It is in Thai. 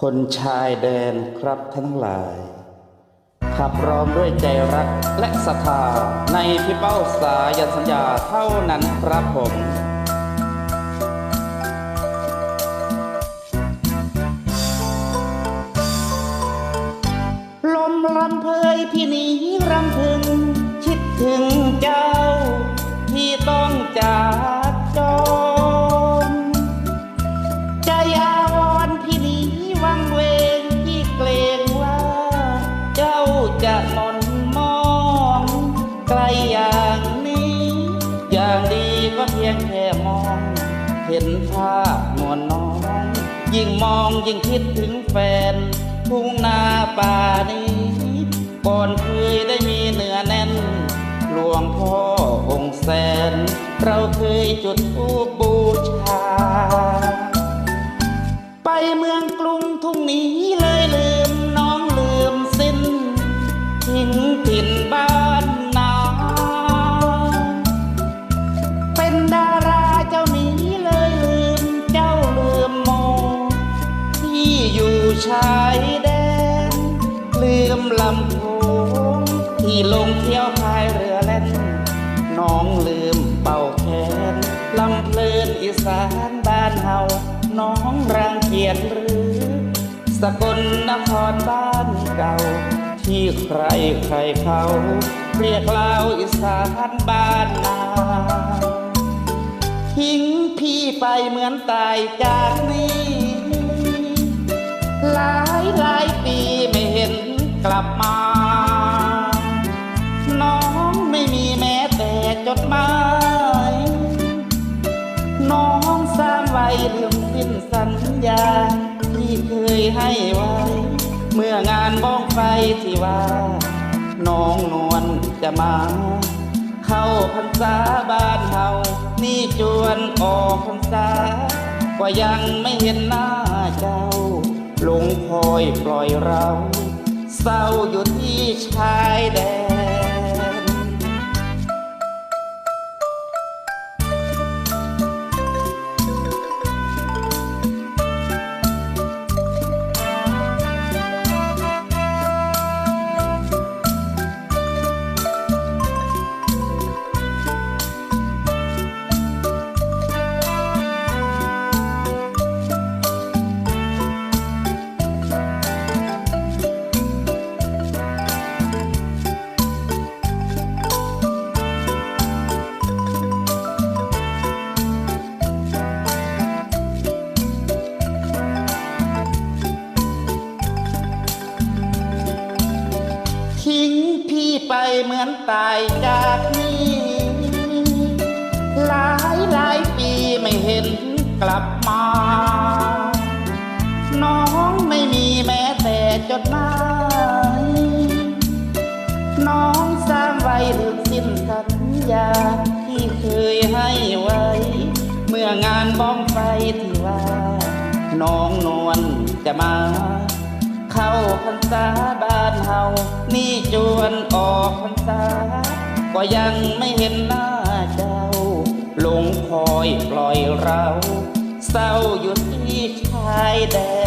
คนชายแดนครับทั้งหลาย ขับร้องด้วยใจรักและศรัทธาในพี่เป้าสายสัญญาเท่านั้นครับผม พียงแค่มอง เห็นภาพนวลน้องยิ่งมองยิ่งคิดถึงแฟน ทุ่งนาป่านี้ก่อนเคยได้มีเนื้อแน่น หลวงพ่อองค์แสน เราเคยจุดธูปบูชา ไปเมืองกรุงทุ่งนี้เลย ชายแดน ลืมลำโพงที่ลงเที่ยวพายเรือเล่น น้องลืมเป่าแคนลำเพลินอีสานบ้านเฮาน้องรังเกียจหรือ สกลนครบ้านเก่า ที่ใครใครเขาเรียกเล่าอีสานบ้านนาทิ้งพี่ไปเหมือนตายจากนี้ หลายหลายปีไม่เห็นกลับมา น้องไม่มีแม้แต่จดหมาย น้องสร้างไว้ลืมสิ้นสัญญา ที่เคยให้ไว้ เมื่องานบ้องไฟที่ว่า น้องนวลจะมา เข้าพรรษาบ้านเฮานี่จวนออกพรรษาก็ยังไม่เห็นหน้าเจ้า ลงคอยปล่อยเรา เศร้าอยู่ที่ชายแดน ไปเหมือนตายจากนี้ หลายหลายปีไม่เห็นกลับมา น้องไม่มีแม้แต่จดหมายน้องสร้างไว้ลืมสิ้นสัญญาที่เคยให้ไว้ เมื่องานบ้องไฟที่ว่า น้องนวลจะมา เข้าพรรษาบ้านเฮานี่จวนออกพรรษา ก็ยังไม่เห็นหน้าเจ้า ลงคอยปล่อยเรา เศร้าอยู่ที่ชายแดน